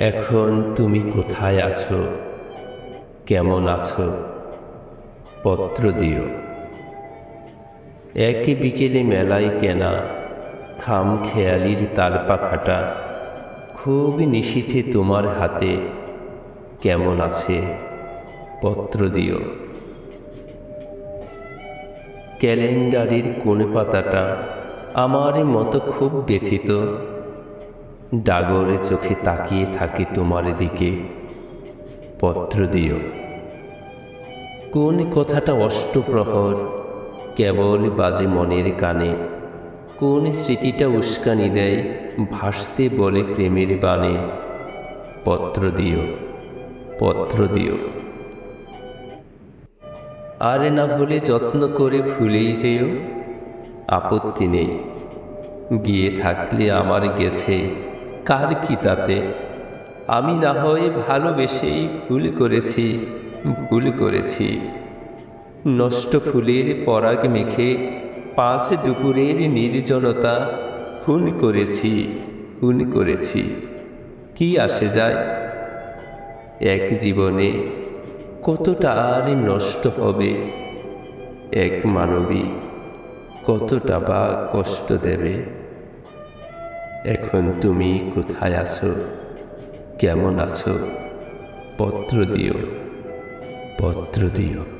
এখন তুমি কোথায় আছো? কেমন আছো? পত্র দিও। এক বিকেলে মেলায় কেনা খাম খেয়ালির তার পাখাটা খুব নিশীথে তোমার হাতে কেমন আছে? পত্র দিও। ক্যালেন্ডারের কোন পাতাটা আমার মতো খুব ব্যথিত। ডাগরে চোখে তাকিয়ে থাকে তোমার দিকে। পত্র দিও। কোন কথাটা অষ্টপ্রহর? কেবল বাজে মনের কানে। কোন স্মৃতিটা উস্কানি দেয়? ভাসতে বলে প্রেমের বাণে। পত্র দিও। পত্র দিও। আর না হলে যত্ন করে ভুলেই যেও। আপত্তি নেই। গিয়ে থাকলে আমার গেছে। কার কি তাতে আমি না হয় ভালোবেসেই ভুল করেছি ভুল করেছি। নষ্ট ফুলের পরাগ মেখে পাঁচ দুপুরের নির্জনতা খুন করেছি খুন করেছি। কি আসে যায়? এক জীবনে কতটা আর নষ্ট হবে? এক মানবী কতটা বা কষ্ট দেবে? এখন তুমি কোথায় আছো? কেমন আছো? পত্র দিও। পত্র দিও।